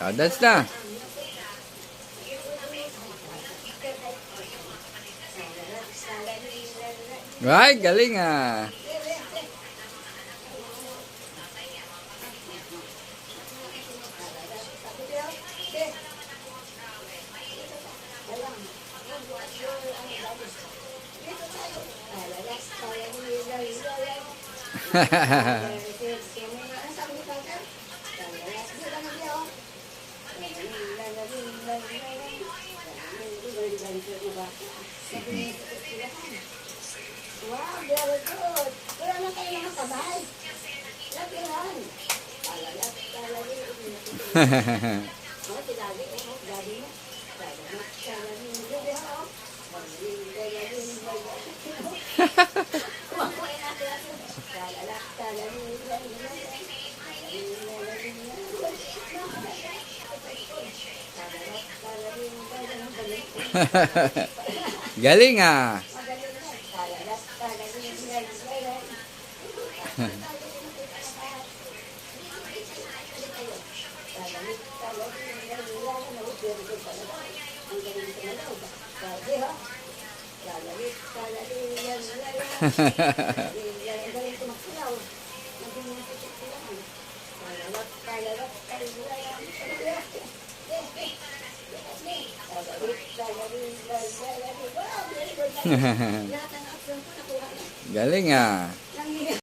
Ah, dance na. Ay, galing ah. Wow, very good. Wala na kayo mga kabay. Lapihan. Talaga, talaga. Oh, tilagi, oh, gabi mo. Talaga, talaga. Gabi, oh. Magaling, galing, galing. Kumakuha natin natin. Talaga, talaga, galing ah. galing ah.